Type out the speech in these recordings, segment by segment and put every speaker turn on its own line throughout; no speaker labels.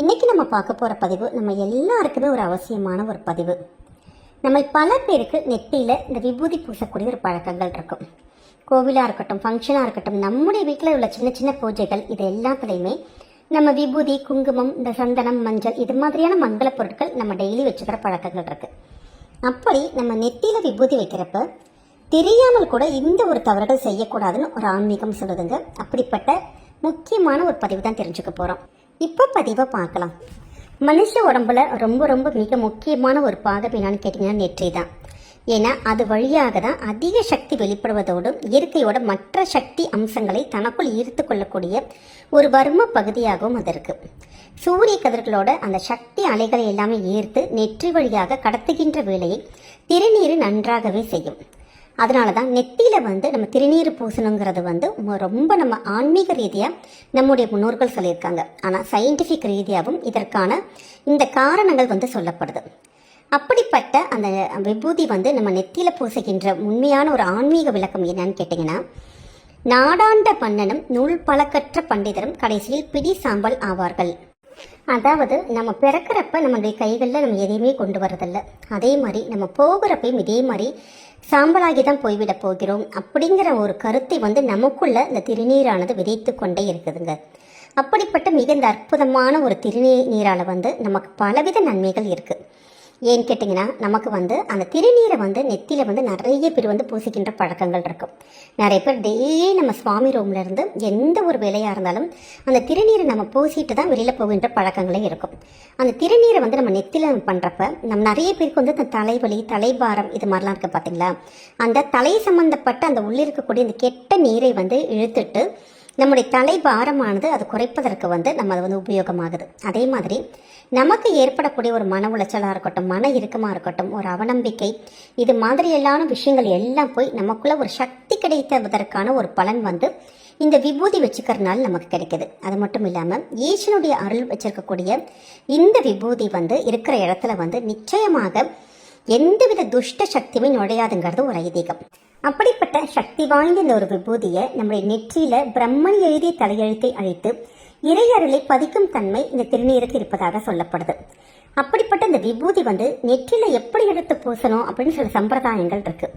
இன்றைக்கி நம்ம பார்க்க போகிற பதிவு நம்ம எல்லாருக்குமே ஒரு அவசியமான ஒரு பதிவு. நம்ம பல பேருக்கு நெத்தியில் இந்த விபூதி பூசக்கூடிய ஒரு பழக்கங்கள் இருக்கும். கோவிலாக இருக்கட்டும் ஃபங்க்ஷனாக இருக்கட்டும் நம்முடைய வீட்டில் உள்ள சின்ன சின்ன பூஜைகள் இது எல்லாத்துலேயுமே நம்ம விபூதி குங்குமம் இந்த சந்தனம் மஞ்சள் இது மாதிரியான மங்கள பொருட்கள் நம்ம டெய்லி வச்சுக்கிற பழக்கங்கள் இருக்குது அப்படி நம்ம நெத்தியில் விபூதி வைக்கிறப்ப தெரியாமல் கூட இந்த ஒரு தவறுகள் செய்யக்கூடாதுன்னு ஒரு ஆன்மீகம் சொல்லுதுங்க. அப்படிப்பட்ட முக்கியமான ஒரு பதிவு தான் தெரிஞ்சுக்க போகிறோம் இப்போ பதிவை பார்க்கலாம். மனுஷ உடம்புல ரொம்ப ரொம்ப மிக முக்கியமான ஒரு பாகம் என்னன்னு கேட்டிங்கன்னா நெற்றி தான். ஏன்னா அது வழியாக தான் அதிக சக்தி வெளிப்படுவதோடு இயற்கையோட மற்ற சக்தி அம்சங்களை தனக்குள் ஈர்த்து கொள்ளக்கூடிய ஒரு வர்ம பகுதியாகவும் அது இருக்குது சூரிய கதிர்களோட அந்த சக்தி அலைகளை எல்லாமே ஈர்த்து நெற்றி வழியாக கடத்துகின்ற வேலையை திருநீர் நன்றாகவே செய்யும். அதனால தான் நெத்தியில் வந்து நம்ம திருநீர் பூசணுங்கிறது வந்து ரொம்ப நம்ம ஆன்மீக ரீதியாக நம்முடைய முன்னோர்கள் சொல்லியிருக்காங்க. ஆனால் சயின்டிஃபிக் ரீதியாகவும் இதற்கான இந்த காரணங்கள் வந்து சொல்லப்படுது. அப்படிப்பட்ட அந்த விபூதி வந்து நம்ம நெத்தியில் பூசுகின்ற உண்மையான ஒரு ஆன்மீக விளக்கம் என்னன்னு கேட்டிங்கன்னா நாடாண்ட மன்னனும் நூல் பழக்கற்ற பண்டிதரும் கடைசியில் பிடி சாம்பல் ஆவார்கள். அதாவது நம்ம பிறக்கிறப்ப நம்மளுடைய கைகளில் நம்ம எதையுமே கொண்டு வரதில்ல அதே மாதிரி நம்ம போகிறப்பையும் இதே மாதிரி சாம்பலாகி தான் போய்விட போகிறோம் அப்படிங்கிற ஒரு கருத்தை வந்து நமக்குள்ள இந்த திருநீரானது விதைத்து கொண்டே இருக்குதுங்க. அப்படிப்பட்ட மிகுந்த அற்புதமான ஒரு திருநீரால் வந்து நமக்கு பலவித நன்மைகள் இருக்குது ஏன்னு கேட்டிங்கன்னா நமக்கு வந்து அந்த திருநீரை வந்து நெத்தியில் வந்து நிறைய பேர் வந்து பூசிக்கின்ற பழக்கங்கள் இருக்கும். நிறைய பேர் டெய்லி நம்ம சுவாமி ரூம்ல இருந்து எந்த ஒரு வேலையாக இருந்தாலும் அந்த திருநீரை நம்ம பூசிட்டு தான் வெளியில் போகின்ற பழக்கங்களே இருக்கும். அந்த திருநீரை வந்து நம்ம நெத்தியில் நம்ம பண்ணுறப்ப நம்ம நிறைய பேருக்கு வந்து அந்த தலைவலி தலைபாரம் இது மாதிரிலாம் இருக்குது பார்த்தீங்களா அந்த தலை சம்மந்தப்பட்ட அந்த உள்ளே இருக்கக்கூடிய அந்த கெட்ட நீரை வந்து இழுத்துட்டு நம்முடைய தலை பாரமானது அது குறைப்பதற்கு வந்து நம்ம அது வந்து உபயோகமாகுது. அதே மாதிரி நமக்கு ஏற்படக்கூடிய ஒரு மன உளைச்சலாக இருக்கட்டும் மன இறுக்கமாக இருக்கட்டும் ஒரு அவநம்பிக்கை இது மாதிரியெல்லான விஷயங்கள் எல்லாம் போய் நமக்குள்ள ஒரு சக்தி கிடைத்ததற்கான ஒரு பலன் வந்து இந்த விபூதி வச்சுக்கிறதுனால நமக்கு கிடைக்குது. அது மட்டும் இல்லாமல் ஈசனுடைய அருள் வச்சிருக்கக்கூடிய இந்த விபூதி வந்து இருக்கிற இடத்துல வந்து நிச்சயமாக எந்தவித துஷ்ட சக்தியுமே நுழையாதுங்கிறது ஒரு ஐதீகம். அப்படிப்பட்ட சக்தி வாய்ந்த இந்த ஒரு விபூதியை நம்முடைய நெற்றியில பிரம்மன் எழுதிய தலையெழுத்தை அழைத்து இறையருளை பதிக்கும் தன்மை இந்த திருநீருக்கு இருப்பதாக சொல்லப்படுது. அப்படிப்பட்ட இந்த விபூதி வந்து நெற்றில எப்படி எடுத்து பூசணும் அப்படின்னு சில சம்பிரதாயங்கள் இருக்கு.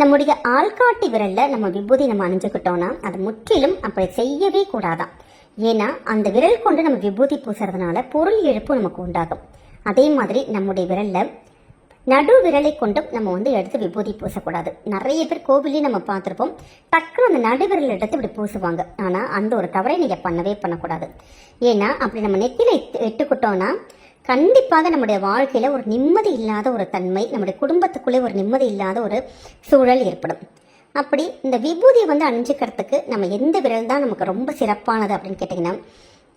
நம்முடைய ஆள்காட்டி விரல்ல நம்ம விபூதி நம்ம அணிஞ்சுக்கிட்டோம்னா அது முற்றிலும் அப்படி செய்யவே கூடாதாம். ஏன்னா அந்த விரல் கொண்டு நம்ம விபூதி பூசுறதுனால பொருள் இழப்பு நமக்கு உண்டாகும். அதே மாதிரி நம்முடைய விரல்ல நடு விரலை கொண்டும் நம்ம வந்து எடுத்து விபூதி பூசக்கூடாது. நிறைய பேர் கோவிலே நம்ம பார்த்துருப்போம். டக்குனு அந்த நடுவிரல் எடுத்து இப்படி பூசுவாங்க. ஆனால் அந்த ஒரு தவறை நீங்கள் பண்ணவே பண்ணக்கூடாது. ஏன்னா அப்படி நம்ம நெத்தியில் இட்டு இட்டுக்கிட்டோம்னா கண்டிப்பாக நம்முடைய வாழ்க்கையில் ஒரு நிம்மதி இல்லாத ஒரு தன்மை நம்முடைய குடும்பத்துக்குள்ளே ஒரு நிம்மதி இல்லாத ஒரு சூழல் ஏற்படும். அப்படி இந்த விபூதியை வந்து அணிஞ்சுக்கிறதுக்கு நம்ம எந்த விரல் தான் நமக்கு ரொம்ப சிறப்பானது அப்படின்னு கேட்டிங்கன்னா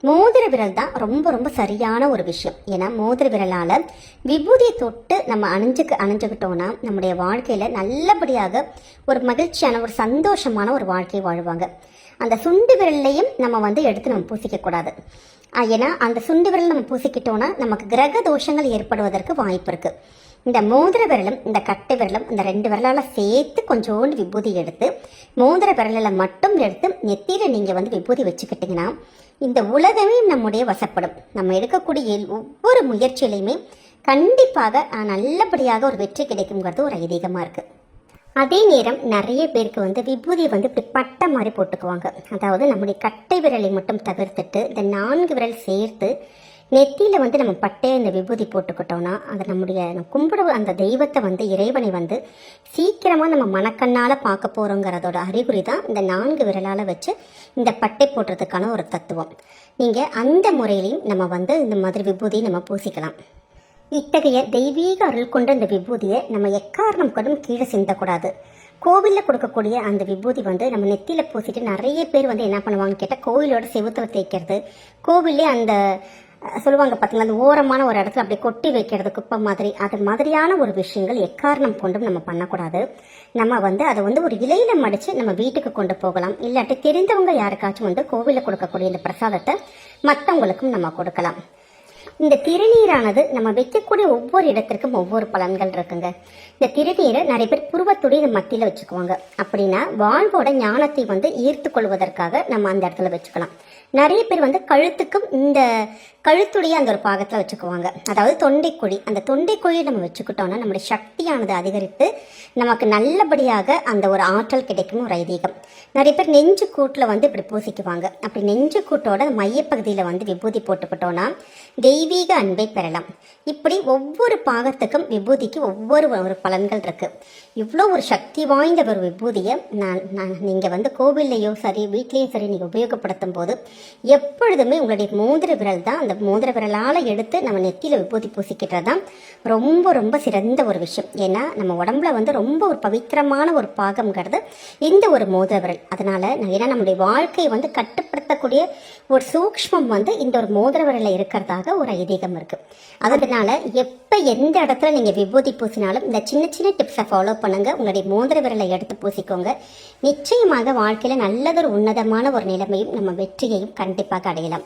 மோதிர விரல் தான் ரொம்ப ரொம்ப சரியான ஒரு விஷயம். ஏன்னா மோதிர விரலால் விபூதியை தொட்டு நம்ம அணிஞ்சுக்கு அணிஞ்சுக்கிட்டோம்னா நம்முடைய வாழ்க்கையில் நல்லபடியாக ஒரு மகிழ்ச்சியான ஒரு சந்தோஷமான ஒரு வாழ்க்கையை வாழ்வாங்க. அந்த சுண்டு விரல்லையும் நம்ம வந்து எடுத்து நம்ம பூசிக்கக்கூடாது. ஆ, ஏன்னா அந்த சுண்டு விரல் நம்ம பூசிக்கிட்டோன்னா நமக்கு கிரக தோஷங்கள் ஏற்படுவதற்கு வாய்ப்பு இருக்குது இந்த மோதிர விரலும் இந்த கட்டை விரலும் இந்த ரெண்டு விரலால் சேர்த்து கொஞ்சோண்டு விபூதி எடுத்து மோதிர விரலில் மட்டும் எடுத்து நெத்தியில் நீங்கள் வந்து விபூதி வச்சுக்கிட்டிங்கன்னா இந்த உலகமே நம்முடைய வசப்படும். நம்ம எடுக்கக்கூடிய ஒவ்வொரு முயற்சியிலையுமே கண்டிப்பாக நல்லபடியாக ஒரு வெற்றி கிடைக்குங்கிறது ஒரு ஐதீகமாக இருக்குது அதே நேரம் நிறைய பேருக்கு வந்து விபூதியை வந்து இப்படி பட்டை மாதிரி போட்டுக்குவாங்க. அதாவது நம்முடைய கட்டை விரலை மட்டும் தவிர்த்துட்டு இந்த நான்கு விரல் சேர்த்து நெத்தியில் வந்து நம்ம பட்டையை இந்த விபூதி போட்டுக்கிட்டோம்னா அது நம்முடைய நம்ம அந்த தெய்வத்தை வந்து இறைவனை வந்து சீக்கிரமாக நம்ம மனக்கண்ணால் பார்க்க போகிறோங்கிறதோட அறிகுறி தான் இந்த நான்கு விரலால் வச்சு இந்த பட்டை போடுறதுக்கான ஒரு தத்துவம். நீங்கள் அந்த முறையிலையும் நம்ம வந்து இந்த மாதிரி விபூதியை நம்ம பூசிக்கலாம். இத்தகைய தெய்வீக அருள் கொண்ட இந்த விபூதியை நம்ம எக்காரணம் கொண்டும் கீழே சிந்தக்கூடாது. கோவிலில் கொடுக்கக்கூடிய அந்த விபூதி வந்து நம்ம நெத்தியில் பூசிட்டு நிறைய பேர் வந்து என்ன பண்ணுவாங்கன்னு கேட்டால் கோவிலோட செவுத்தில் தேய்க்கிறது. கோவிலே அந்த சொல்லுவாங்க பார்த்தீங்களா அந்த ஓரமான ஒரு இடத்துல அப்படியே கொட்டி வைக்கிறது குப்பை மாதிரி. அது மாதிரியான ஒரு விஷயங்கள் எக்காரணம் கொண்டும் நம்ம பண்ணக்கூடாது. நம்ம வந்து அதை வந்து ஒரு இலையில மடித்து நம்ம வீட்டுக்கு கொண்டு போகலாம். இல்லாட்டி தெரிந்தவங்க யாருக்காச்சும் வந்து கோவிலில் கொடுக்கக்கூடிய இந்த பிரசாதத்தை மற்றவங்களுக்கும் நம்ம கொடுக்கலாம். இந்த திருநீரானது நம்ம வைக்கக்கூடிய ஒவ்வொரு இடத்திற்கும் ஒவ்வொரு பலன்கள் இருக்குங்க. இந்த திருநீரை நிறைய பேர் புருவத்துடைய இந்த மத்தியில் வச்சுக்குவாங்க. அப்படின்னா வாழ்வோட ஞானத்தை வந்து ஈர்த்து கொள்வதற்காக நம்ம அந்த இடத்துல வச்சுக்கலாம். நிறைய பேர் வந்து கழுத்துக்கும் இந்த கழுத்துடைய அந்த ஒரு பாகத்தில் வச்சுக்குவாங்க. அதாவது தொண்டைக்குழி. அந்த தொண்டைக்குழியை நம்ம வச்சுக்கிட்டோம்னா நம்முடைய சக்தியானது அதிகரித்து நமக்கு நல்லபடியாக அந்த ஒரு ஆற்றல் கிடைக்கும் ஒரு ஐதீகம். நிறைய பேர் நெஞ்சு கூட்டில் வந்து இப்படி பூசிக்குவாங்க. அப்படி நெஞ்சு கூட்டோட மையப்பகுதியில் வந்து விபூதி போட்டுக்கிட்டோன்னா தெய்வீக அன்பை பெறலாம். இப்படி ஒவ்வொரு பாகத்துக்கும் விபூதிக்கு ஒவ்வொரு ஒரு பலன்கள் இருக்குது இவ்வளோ ஒரு சக்தி வாய்ந்த ஒரு விபூதியை நான் நான் நீங்கள் வந்து கோவில்லையோ சரி வீட்லேயும் சரி நீங்கள் உபயோகப்படுத்தும் போது எப்பொழுதுமே உங்களுடைய மோதிர விரல் தான் அந்த மோதிர விரலால் எடுத்து நம்ம நெத்தியில் விபூதி பூசிக்கிட்டது தான் ரொம்ப ரொம்ப சிறந்த ஒரு விஷயம். ஏன்னா நம்ம உடம்புல வந்து ரொம்ப ஒரு பவித்திரமான ஒரு பாகம்ங்கிறது இந்த ஒரு மோதிர விரல். அதனால் ஏன்னா நம்முடைய வாழ்க்கையை வந்து கட்டுப்படுத்தக்கூடிய ஒரு சூக்ஷ்மம் வந்து இந்த ஒரு மோதிர விரலில் இருக்கிறதாக ஒரு ஐதீகம் இருக்குது அதனால எப்போ எந்த இடத்துல நீங்கள் விபூதி பூசினாலும் இந்த சின்ன சின்ன டிப்ஸை ஃபாலோ பண்ணுங்கள் உங்களுடைய மோதிர விரலை எடுத்து பூசிக்கோங்க. நிச்சயமாக வாழ்க்கையில் நல்லதொரு உன்னதமான ஒரு நிலைமையும் நம்ம வெற்றியையும் கண்டிப்பாக அடையலாம்.